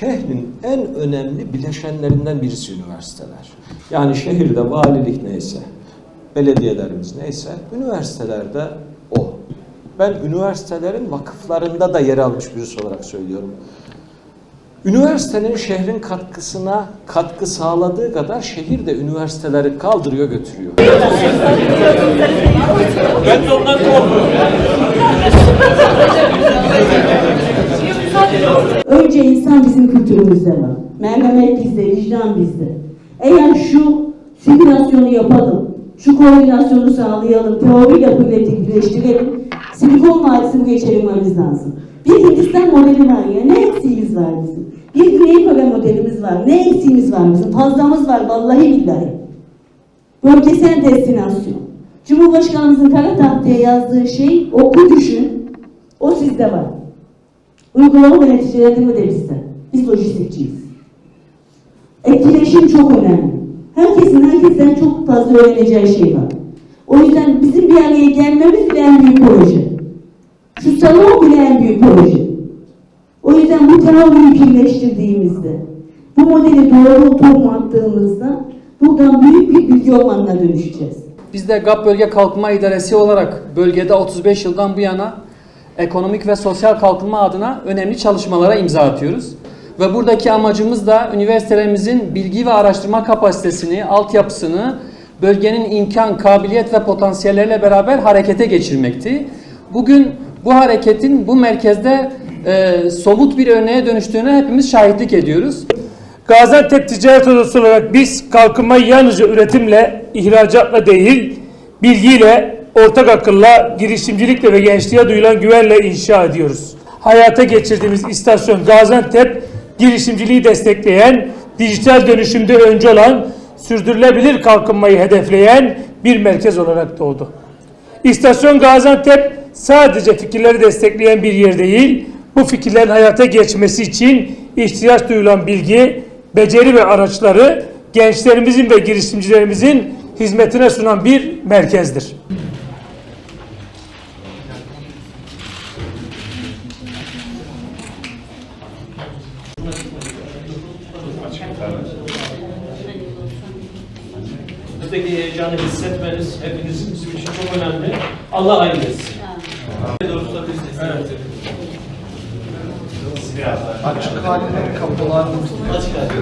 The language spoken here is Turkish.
şehrin en önemli bileşenlerinden birisi üniversiteler. Yani şehirde valilik neyse, belediyelerimiz neyse, üniversitelerde o. Ben üniversitelerin vakıflarında da yer almış birisi olarak söylüyorum. Üniversitenin şehrin katkısına katkı sağladığı kadar şehir de üniversiteleri kaldırıyor götürüyor. Ben de ondan korkuyorum. İnsan bizim kültürümüzde var. Merhamet bizde, vicdan bizde. Eğer şu simülasyonu yapalım, şu koordinasyonu sağlayalım, teori yapıyla birleştirelim, Silikon Vadisi buraya çevirmemiz lazım. Bir Hindistan modeli var ya, ne eksiğimiz var bizim? Bir Güney modelimiz var, ne eksiğimiz var bizim? Fazlamız var, vallahi billahi. Bölgesel destinasyon. Cumhurbaşkanımızın kara tahtaya yazdığı şey, oku düşün, o sizde var. Uygulama ve neticelendirme de bizde. Biz lojistikçiyiz. Etkileşim çok önemli. Herkesin herkesten çok fazla öğreneceği şey var. O yüzden bizim bir araya gelmemiz bile en büyük proje. Şu salon bile en büyük proje. O yüzden bu teoriyi birleştirdiğimizde, bu modeli doğru tohum attığımızda buradan büyük bir bilgi ormanına dönüşeceğiz. Biz de GAP Bölge Kalkınma İdaresi olarak bölgede 35 yıldan bu yana ekonomik ve sosyal kalkınma adına önemli çalışmalara imza atıyoruz. Ve buradaki amacımız da üniversitelerimizin bilgi ve araştırma kapasitesini, altyapısını bölgenin imkan, kabiliyet ve potansiyelleriyle beraber harekete geçirmekti. Bugün bu hareketin bu merkezde e, somut bir örneğe dönüştüğüne hepimiz şahitlik ediyoruz. Gaziantep Ticaret Odası olarak biz kalkınmayı yalnızca üretimle, ihracatla değil, bilgiyle, ortak akılla, girişimcilikle ve gençliğe duyulan güvenle inşa ediyoruz. Hayata geçirdiğimiz istasyon Gaziantep, girişimciliği destekleyen, dijital dönüşümde önce olan, sürdürülebilir kalkınmayı hedefleyen bir merkez olarak doğdu. İstasyon Gaziantep sadece fikirleri destekleyen bir yer değil, bu fikirlerin hayata geçmesi için ihtiyaç duyulan bilgi, beceri ve araçları gençlerimizin ve girişimcilerimizin hizmetine sunan bir merkezdir. Buradaki heyecanı hissetmeniz hepinizin bizim için çok önemli. Allah hayırlı etsin. Doğrusu biz de evet. Açık halinde kapılar Açık hadi.